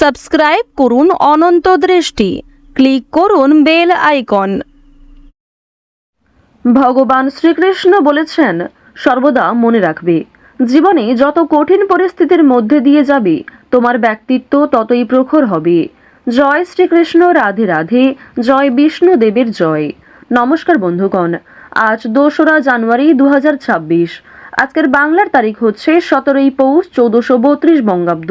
Subscribe করুন অনন্ত দৃষ্টি। Click করুন বেল আইকন। ভগবান শ্রীকৃষ্ণ বলেছেন, সর্বদা মনে রাখবে। জীবনে যত কঠিন পরিস্থিতির মধ্যে দিয়ে যাবে, তোমার ব্যক্তিত্ব ততই প্রখর হবে। জয় শ্রীকৃষ্ণ, রাধে রাধে, জয় বিষ্ণু দেবের জয়। নমস্কার বন্ধুগণ, আজ দোসরা জানুয়ারি দু হাজার ছাব্বিশ। আজকের বাংলার তারিখ হচ্ছে সতেরোই পৌষ চৌদ্দশো বত্রিশ বঙ্গাব্দ।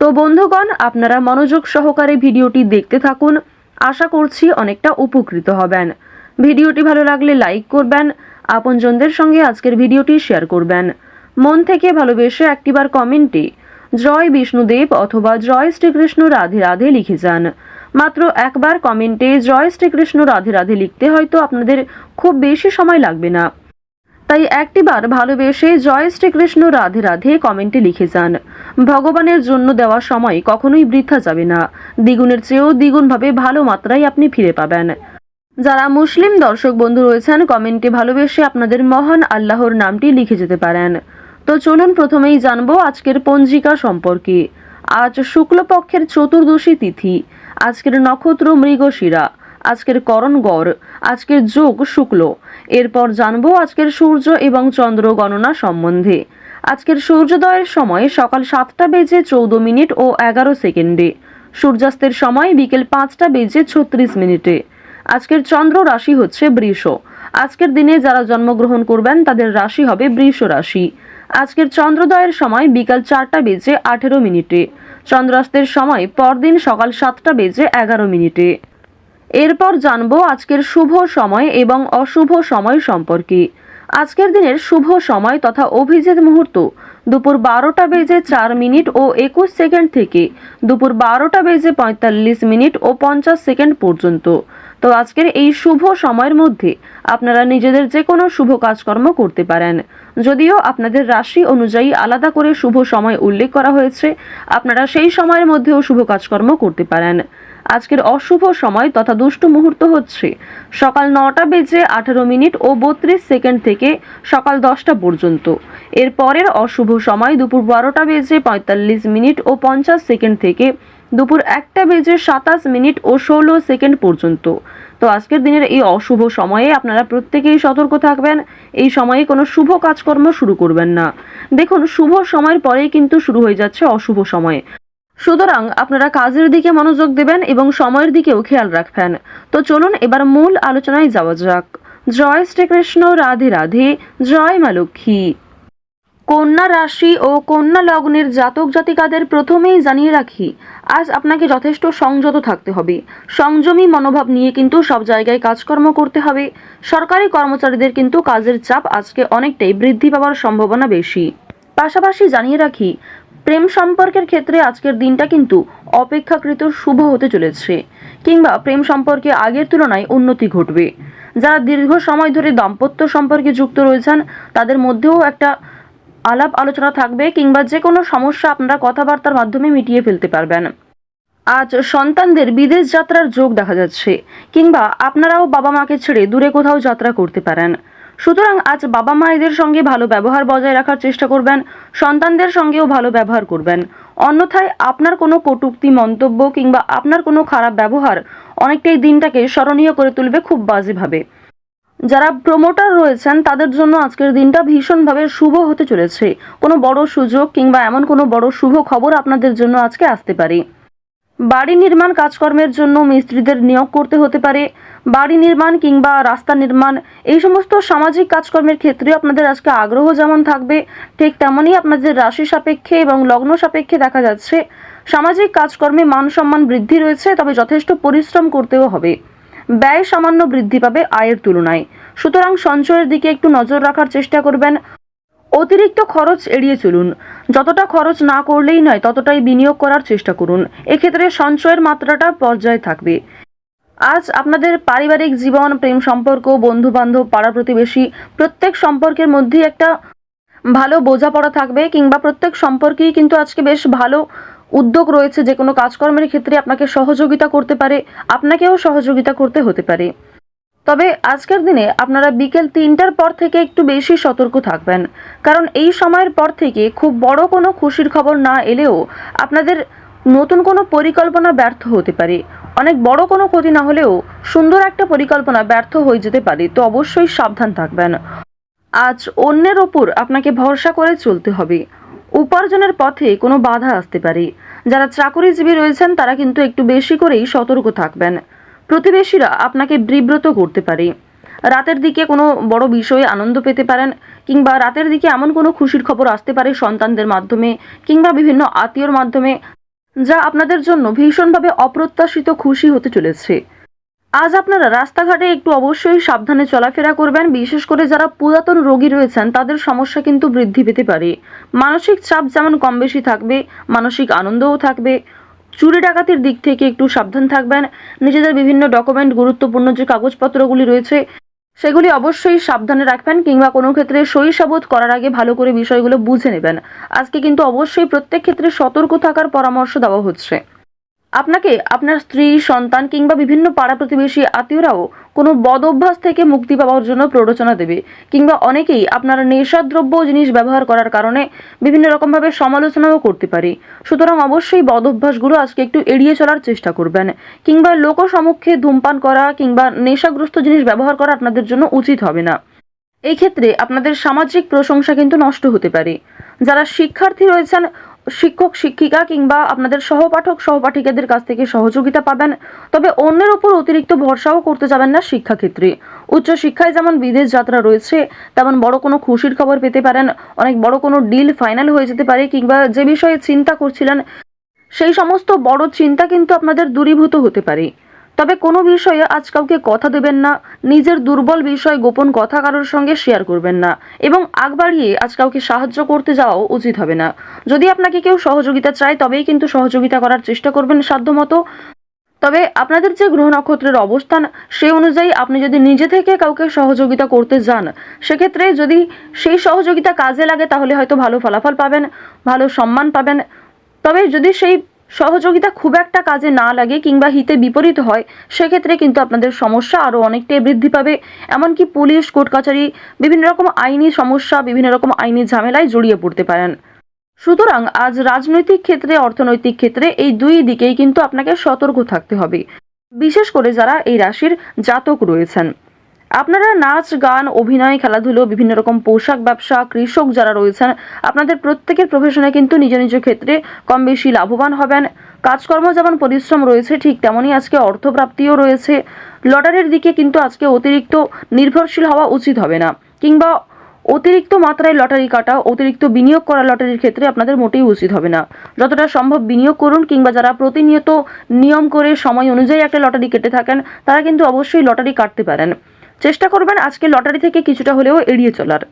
তো বন্ধুগণ, আপনারা মনোযোগ সহকারে ভিডিওটি দেখতে থাকুন। আশা করছি অনেকটা উপকৃত হবেন। ভিডিওটি ভালো লাগলে লাইক করবেন, আপনজনদের সঙ্গে আজকের ভিডিওটি শেয়ার করবেন। মন থেকে ভালোবেসে একটিবার কমেন্টে জয় বিষ্ণুদেব অথবা জয় শ্রীকৃষ্ণ রাধে রাধে লিখে যান। মাত্র একবার কমেন্টে জয় শ্রীকৃষ্ণ রাধে রাধে লিখতে হয়তো আপনাদের খুব বেশি সময় লাগবে না। তাই একটিবার ভালোবেসে জয় শ্রীকৃষ্ণ, রাধে রাধে কমেন্টে লিখে যান। ভগবানের জন্য দেওয়া সময় কখনোই বৃথা যাবে না। দ্বিগুণের চেয়েও দ্বিগুণভাবে ভালো মাত্রায় আপনি ফিরে পাবেন। যারা মুসলিম দর্শক বন্ধু রয়েছেন, কমেন্টে ভালোবেসে আপনাদের মহান আল্লাহর নামটি লিখে যেতে পারেন। তো চলুন প্রথমেই জানব আজকের পঞ্জিকা সম্পর্কে। আজ শুক্লপক্ষের চতুর্দশী তিথি। আজকের নক্ষত্র মৃগশিরা। আজকের করণ গড়, আজকের যোগ শুক্ল। এরপর জানব আজকের সূর্য এবং চন্দ্র গণনা সম্বন্ধে। আজকের সূর্যোদয়ের সময় সকাল সাতটা বেজে চৌদ্দ মিনিট ও এগারো সেকেন্ডে। সূর্যাস্তের সময় বিকেল পাঁচটা বেজে ছত্রিশ মিনিটে। আজকের চন্দ্র রাশি হচ্ছে বৃষ। আজকের দিনে যারা জন্মগ্রহণ করবেন, তাদের রাশি হবে বৃষ রাশি। আজকের চন্দ্রোদয়ের সময় বিকাল চারটা বেজে আঠেরো মিনিটে। চন্দ্রাস্তের সময় পরদিন সকাল সাতটা বেজে এগারো মিনিটে। এরপর জানব আজকের শুভ সময় এবং অশুভ সময় সম্পর্কে। আজকের দিনের শুভ সময় তথা অভিজিৎ মুহূর্ত। দুপুর বারোটা বেজে চার মিনিট ও একুশ সেকেন্ড থেকে দুপুর বারোটা বেজে পঁয়তাল্লিশ মিনিট ও পঞ্চাশ সেকেন্ড পর্যন্ত। তো আজকের এই শুভ সময়ের মধ্যে আপনারা নিজেদের যে কোনো শুভ কাজকর্ম করতে পারেন। যদিও আপনাদের রাশি অনুযায়ী আলাদা করে শুভ সময় উল্লেখ করা হয়েছে, আপনারা সেই সময়ের মধ্যেও শুভ কাজকর্ম করতে পারেন। আজকের অশুভ সময় তথা দুষ্ট মুহূর্ত হচ্ছে। সকাল নটা বেজে আঠারো মিনিট ও বত্রিশ সেকেন্ড থেকে সকাল দশটা পর্যন্ত। এর পরের অশুভ সময় দুপুর বারোটা বেজে পঁয়তাল্লিশ মিনিট ও পঞ্চাশ সেকেন্ড থেকে দুপুর একটা বেজে সাতাশ মিনিট ও ষোলো সেকেন্ড পর্যন্ত। তো আজকের দিনের এই অশুভ সময়ে আপনারা প্রত্যেকেই সতর্ক থাকবেন। এই সময়ে কোনো শুভ কাজকর্ম শুরু করবেন না। দেখুন, শুভ সময়ের পরেই কিন্তু শুরু হয়ে যাচ্ছে অশুভ সময়। সুতরাং আপনারা কাজের দিকে মনোযোগ দেবেন এবং সময়ের দিকেও খেয়াল রাখবেন। তো চলুন এবার মূল আলোচনায় যাওয়া যাক। জয় শ্রীকৃষ্ণ, রাধে রাধে, জয় মা লক্ষ্মী। কন্যা রাশি ও কন্যা লগ্নের জাতক জাতিকাদের প্রথমেই জানিয়ে রাখি, আজ আপনাকে যথেষ্ট সংযত থাকতে হবে। সংযমী মনোভাব নিয়ে কিন্তু সব জায়গায় কাজকর্ম করতে হবে। সরকারি কর্মচারীদের কিন্তু কাজের চাপ আজকে অনেকটাই বৃদ্ধি পাওয়ার সম্ভাবনা বেশি। পাশাপাশি জানিয়ে রাখি প্রেম সম্পর্কের ক্ষেত্রে আজকের দিনটা কিন্তু অপেক্ষাকৃত শুভ হতে চলেছে, কিংবা প্রেম সম্পর্কে আগের তুলনায় উন্নতি ঘটবে। যারা দীর্ঘ সময় ধরে দাম্পত্য সম্পর্কে যুক্ত রয়েছেন, তাদের মধ্যেও একটা আলাপ আলোচনা থাকবে, কিংবা যে কোনো সমস্যা আপনারা কথাবার্তার মাধ্যমে মিটিয়ে ফেলতে পারবেন। আজ সন্তানদের বিদেশ যাত্রার যোগ দেখা যাচ্ছে, কিংবা আপনারাও বাবা মাকে ছেড়ে দূরে কোথাও যাত্রা করতে পারেন। সুতরাং আজ বাবা মায়েদের সঙ্গে ভালো ব্যবহার বজায় রাখার চেষ্টা করবেন, সন্তানদের সঙ্গেও ভালো ব্যবহার করবেন। অন্যথায় আপনার কোনো কটুক্তি, মন্তব্য কিংবা আপনার কোনো খারাপ ব্যবহার অনেকটাই দিনটাকে স্মরণীয় করে তুলবে খুব বাজেভাবে। যারা প্রমোটার রয়েছেন, তাদের জন্য আজকের দিনটা ভীষণভাবে শুভ হতে চলেছে। কোনো বড় সুযোগ কিংবা এমন কোনো বড় শুভ খবর আপনাদের জন্য আজকে আসতে পারে। বাড়ি নির্মাণ কাজকর্মের জন্য মিস্ত্রিদের নিয়োগ করতে হতে পারে, বাড়ি নির্মাণ কিংবা রাস্তা নির্মাণ, এই সমস্ত সামাজিক কাজকর্মের ক্ষেত্রে আপনাদের আজকে আগ্রহ যেমন থাকবে, ঠিক তেমনই আপনাদের রাশি সাপেক্ষে এবং লগ্ন সাপেক্ষে দেখা যাচ্ছে। সামাজিক কাজকর্মে মান সম্মান বৃদ্ধি রয়েছে, তবে যথেষ্ট পরিশ্রম করতেও হবে। ব্যয় সামান্য বৃদ্ধি পাবে আয়ের তুলনায়। সুতরাং সঞ্চয়ের দিকে একটু নজর রাখার চেষ্টা করবেন। অতিরিক্ত খরচ এড়িয়ে চলুন। যতটা খরচ না করলেই নয়, ততটাই বিনিয়োগ করার চেষ্টা করুন। এক্ষেত্রে সঞ্চয়ের মাত্রাটা পর্যায়ে থাকবে। আজ আপনাদের পারিবারিক জীবন, প্রেম সম্পর্ক বন্ধু বান্ধব পাড়া প্রতিবেশী, প্রত্যেক সম্পর্কের মধ্যেই একটা ভালো বোঝাপড়া থাকবে কিংবা প্রত্যেক সম্পর্কেই কিন্তু আজকে বেশ ভালো উদ্যোগ রয়েছে যে কোনো কাজকর্মের ক্ষেত্রে আপনাকে সহযোগিতা করতে পারে, আপনাকেও সহযোগিতা করতে হতে পারে। তবে আজকের দিনে আপনারা বিকেল তিনটার পর থেকে একটু বেশি সতর্ক থাকবেন। কারণ এই সময়ের পর থেকে খুব বড় কোনো খুশির খবর না এলেও আপনাদের নতুন কোনো পরিকল্পনা ব্যর্থ হতে পারে। অনেক বড় কোনো ক্ষতি না হলেও সুন্দর একটা পরিকল্পনা ব্যর্থ হয়ে যেতে পারে, তো অবশ্যই সাবধান থাকবেন। আজ অন্যের ওপর আপনাকে ভরসা করে চলতে হবে। উপার্জনের পথে কোনো বাধা আসতে পারে। যারা চাকরিজীবী রয়েছেন তারা কিন্তু একটু বেশি করেই সতর্ক থাকবেন। প্রতিবেশীরা আপনাকে বিব্রত করতে পারে। রাতের দিকে কোনো বড় বিষয়ে আনন্দ পেতে পারেন কিংবা রাতের দিকে এমন কোনো খুশির খবর আসতে পারে সন্তানদের মাধ্যমে কিংবা বিভিন্ন আত্মীয়র মাধ্যমে, যা আপনাদের জন্য ভীষণভাবে অপ্রত্যাশিত খুশি হতে চলেছে। আজ আপনারা রাস্তাঘাটে একটু অবশ্যই সাবধানে চলাফেরা করবেন, বিশেষ করে যারা পুরাতন রোগী রয়েছেন, তাদের সমস্যা কিন্তু বৃদ্ধি পেতে পারে। মানসিক চাপ যেমন কম বেশি থাকবে, মানসিক আনন্দও থাকবে। চুরি ডাকাতির দিক থেকে একটু সাবধান থাকবেন। নিজেদের বিভিন্ন ডকুমেন্ট গুরুত্বপূর্ণ যে কাগজপত্রগুলি রয়েছে, সেগুলি অবশ্যই সাবধানে রাখবেন কিংবা কোনো ক্ষেত্রে সাবুত করার আগে ভালো করে বিষয়গুলো বুঝে নেবেন। আজকে কিন্তু অবশ্যই প্রত্যেক ক্ষেত্রে সতর্ক থাকার পরামর্শ দেওয়া হচ্ছে। আপনাকে আপনার স্ত্রী, সন্তান কিংবা বিভিন্ন পাড়া প্রতিবেশী আত্মীয়রাও কোনো বদ অভ্যাস থেকে মুক্তি পাওয়ার জন্য প্ররোচনা দেবে কিংবা অনেকেই আপনার নেশাদ্রব্য জিনিস ব্যবহার করার কারণে বিভিন্ন রকমভাবে সমালোচনাও করতে পারে। সুতরাং অবশ্যই বদ অভ্যাসগুলো আজকে একটু এড়িয়ে চলার চেষ্টা করবেন কিংবা লোক সম্মুখে ধূমপান করা কিংবা নেশাগ্রস্ত জিনিস ব্যবহার করা আপনাদের জন্য উচিত হবে না। এই ক্ষেত্রে আপনাদের সামাজিক প্রশংসা কিন্তু নষ্ট হতে পারে। যারা শিক্ষার্থী রয়েছেন শিক্ষক, শিক্ষিকা কিংবা আপনাদের সহপাঠক, সহপাঠিকাদের কাছ থেকে সহযোগিতা পাবেন। তবে অন্যের ওপর অতিরিক্ত ভরসাও করতে যাবেন না শিক্ষাক্ষেত্রে। উচ্চশিক্ষায় যেমন বিদেশ যাত্রা রয়েছে, তেমন বড় কোনো খুশির খবর পেতে পারেন। অনেক বড় কোনো ডিল ফাইনাল হয়ে যেতে পারে কিংবা যে বিষয়ে চিন্তা করছিলেন, সেই সমস্ত বড় চিন্তা কিন্তু আপনাদের দূরীভূত হতে পারে। তবে কোনো বিষয়ে আজ কাউকে কথা দেবেন না, নিজের দুর্বল বিষয় গোপন কথা কারোর সঙ্গে শেয়ার করবেন না এবং আগ বাড়িয়ে আজ কাউকে সাহায্য করতে যাওয়াও উচিত হবে না। যদি আপনাকে কেউ সহযোগিতা চায়, তবেই কিন্তু সহযোগিতা করার চেষ্টা করবেন সাধ্যমতো। তবে আপনাদের যে গ্রহ নক্ষত্রের অবস্থান সেই অনুযায়ী আপনি যদি নিজে থেকে কাউকে সহযোগিতা করতে যান, সেক্ষেত্রে যদি সেই সহযোগিতা কাজে লাগে, তাহলে হয়তো ভালো ফলাফল পাবেন, ভালো সম্মান পাবেন। তবে যদি সেই সহযোগিতা খুব একটা কাজে না লাগে কিংবা হিতে বিপরীত হয়, সেক্ষেত্রে কিন্তু আপনাদের সমস্যা আরও অনেকটাই বৃদ্ধি পাবে। এমনকি পুলিশ, কোর্ট কাছারি বিভিন্ন রকম আইনি সমস্যা, বিভিন্ন রকম আইনি ঝামেলায় জড়িয়ে পড়তে পারেন। সুতরাং আজ রাজনৈতিক ক্ষেত্রে, অর্থনৈতিক ক্ষেত্রে এই দুই দিকেই কিন্তু আপনাকে সতর্ক থাকতে হবে। বিশেষ করে যারা এই রাশির জাতক রয়েছেন। আপনারা নাচ, গান, অভিনয়, খেলাধুলো, বিভিন্ন রকম পোশাক ব্যবসা, কৃষক যারা রয়েছেন, আপনাদের প্রত্যেকের প্রফেশনে কিন্তু নিজ নিজ ক্ষেত্রে কম বেশি লাভবান হবেন। কাজকর্ম যেমন পরিশ্রম রয়েছে, ঠিক তেমনই আজকে অর্থপ্রাপ্তিও রয়েছে। লটারির দিকে কিন্তু আজকে অতিরিক্ত নির্ভরশীল হওয়া উচিত হবে না। কিংবা অতিরিক্ত মাত্রায় লটারি কাটা, অতিরিক্ত বিনিয়োগ করা লটারির ক্ষেত্রে আপনাদের মোটেই উচিত হবে না। যতটা সম্ভব বিনিয়োগ করুন, কিংবা যারা প্রতিনিয়ত নিয়ম করে সময় অনুযায়ী একটা লটারি কেটে থাকেন, তারা কিন্তু অবশ্যই লটারি কাটতে পারেন। চেষ্টা করবেন আজকে লটারি থেকে কিছুটা হলেও এড়িয়ে চলার।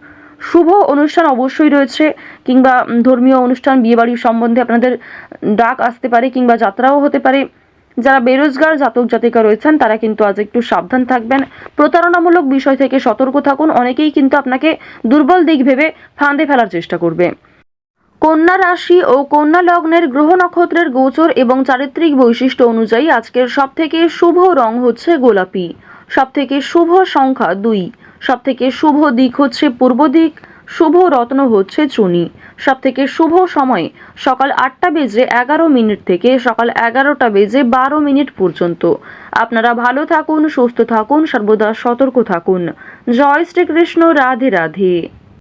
শুভ অনুষ্ঠান অবশ্যই রয়েছে, কিংবা ধর্মীয় অনুষ্ঠান, বিয়েবাড়ির সম্বন্ধে আপনাদের ডাক আসতে পারে, কিংবা যাত্রাও হতে পারে। যারা বেরোজগার, জাতক, জাতিকা রয়েছেন, তারা কিন্তু আজ একটু সাবধান থাকবেন। প্রতারণামূলক বিষয় থেকে সতর্ক থাকুন, অনেকেই কিন্তু আপনাকে দুর্বল দিক ভেবে ফাঁদে ফেলার চেষ্টা করবে। কন্যা রাশি ও কন্যা লগ্নের গ্রহ নক্ষত্রের গোচর এবং চারিত্রিক বৈশিষ্ট্য অনুযায়ী আজকের সবথেকে শুভ রং হচ্ছে গোলাপি। সবথেকে শুভ সংখ্যা দুই। সবথেকে শুভ দিক হচ্ছে পূর্ব দিক, শুভ রত্ন হচ্ছে চুনি। সবথেকে শুভ সময় সকাল আটটা বেজে এগারো মিনিট থেকে সকাল এগারোটা বেজে বারো মিনিট পর্যন্ত। আপনারা ভালো থাকুন, সুস্থ থাকুন, সর্বদা সতর্ক থাকুন। জয় শ্রীকৃষ্ণ, রাধে রাধে।